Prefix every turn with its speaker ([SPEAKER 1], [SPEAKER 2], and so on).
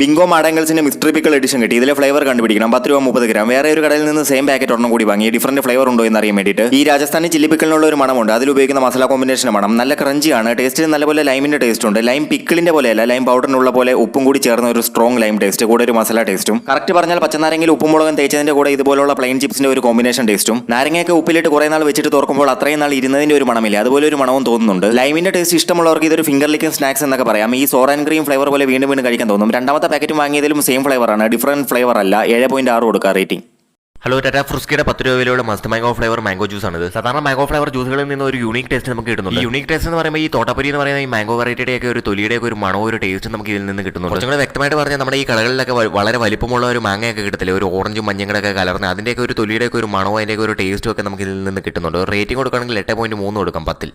[SPEAKER 1] Bingo മാഡാങ്കൽസിന്റെ mystery pickle edition കിട്ടി. ഇതിലെ ഫ്ലേവർ കണ്ടുപിടിക്കണം. പത്ത് രൂപ മുപ്പത് ഗ്രാം വേറെ ഒരു കടയിൽ നിന്ന് സെയിം പാക്കറ്റ് ഒരെണ്ണം കൂടി വാങ്ങി. ഡിഫറന്റ് ഫ്ലേവർ ഉണ്ടോ എന്ന് അറിയാൻ വേണ്ടിയിട്ട്. ഈ രാജസ്ഥാനി ചില്ലി പിക്കലിനുള്ള ഒരു മണമുണ്ട്. അതിൽ ഉപയോഗിക്കുന്ന മസാല കോമ്പിനേഷൻ മണം. നല്ല ക്രഞ്ചിയാണ് ടേസ്റ്റിന് നല്ലപോലെ ലൈമിന്റെ ടേസ്റ്റ് ഉണ്ട്. ലൈം പിക്കിളിന്റെ പോലെയല്ല ലൈം പൗഡറിനുള്ള പോലെ ഉപ്പും കൂടി ചേർന്ന ഒരു സ്ട്രോങ് ലൈം ടേസ്റ്റ് കൂടെ ഒരു മസാല ടേസ്റ്റും കറക്റ്റ് പറഞ്ഞാൽ പച്ചനാരങ്ങയിൽ ഉപ്പും മുളകും തേച്ചതിന്റെ കൂടെ ഇതുപോലുള്ള പ്ലെയിൻ ചിപ്സിന്റെ ഒരു കോമ്പിനേഷൻ ടേസ്റ്റും നാരങ്ങയൊക്കെ ഉപ്പിലിട്ട് കുറെ നാൾ വെച്ചിട്ട് തുറക്കുമ്പോൾ അത്രയും നാൾ ഇരുന്നതിന്റെ ഒരു മണമില്ല? അതുപോലെ ഒരു മണവും തോന്നുന്നുണ്ട്. ലൈമിന്റെ ടേസ്റ്റ് ഇഷ്ടമുള്ളവർക്ക് ഇതൊരു ഫിംഗർ ലിക്കിംഗ് സ്നാക്സ് എന്നൊക്കെ പറയാം. ഈ സോറൻ ക്രീം ഫ്ലേവർ പോലെ വീണ്ടും വീണ്ടും കഴിക്കാൻ തോന്നും. രണ്ടാമത്തെ പാക്കറ്റും വാങ്ങിയതിലും സെയിം ഫ്ലേവർ ആണ്. ഡിഫറന്റ് ഫ്ലേവർ അല്ല. ഏഴ് പോയിന്റ് ആറ് കൊടുക്കുക റേറ്റിംഗ്
[SPEAKER 2] ഹലോ ടാറ്റ ഫ്രുസ്കിയുടെ പത്ത് രൂപ വിലയുള്ള must mango flavour mango juice ആണ് സാധാരണ മാംഗോ ഫ്ലേവർ ജ്യൂസുകളിൽ നിന്ന് ഒരു യൂണിക് ടേസ്റ്റ് നമുക്ക് കിട്ടുന്നുണ്ട്. ഈ യൂണിക് ടേസ്റ്റ് എന്ന് പറയുമ്പോൾ ഈ തോട്ടപ്പരി എന്ന് പറയുന്ന ഈ മാംഗോ വെറൈറ്റിയുടെ ഒക്കെ ഒരു തൊലിയുടെ ഒക്കെ ഒരു മണോ ഒരു ടേസ്റ്റ് നമുക്ക് ഇതിൽ നിന്ന് കിട്ടുന്നുണ്ട്. കുറച്ചും കൂടെ വ്യക്തമായിട്ട് പറഞ്ഞാൽ നമ്മുടെ ഈ കടകളിലൊക്കെ വളരെ വലിപ്പമുള്ള ഒരു മാങ്ങയൊക്കെ കിട്ടത്തില്ലേ? ഒരു ഓറഞ്ചും മഞ്ഞയും കൂടെ ഒക്കെ കലർന്ന് അതിന്റെയൊക്കെ ഒരു തൊലിയുടെ ഒക്കെ ഒരു മണോ അതിന്റെയൊക്കെ ഒരു ടേസ്റ്റും ഒക്കെ നമുക്ക് ഇതിൽ നിന്ന് കിട്ടുന്നുണ്ട്. റേറ്റിംഗ് കൊടുക്കുകയാണെങ്കിൽ എട്ട് പോയിന്റ് മൂന്ന് കൊടുക്കാം പത്തിൽ.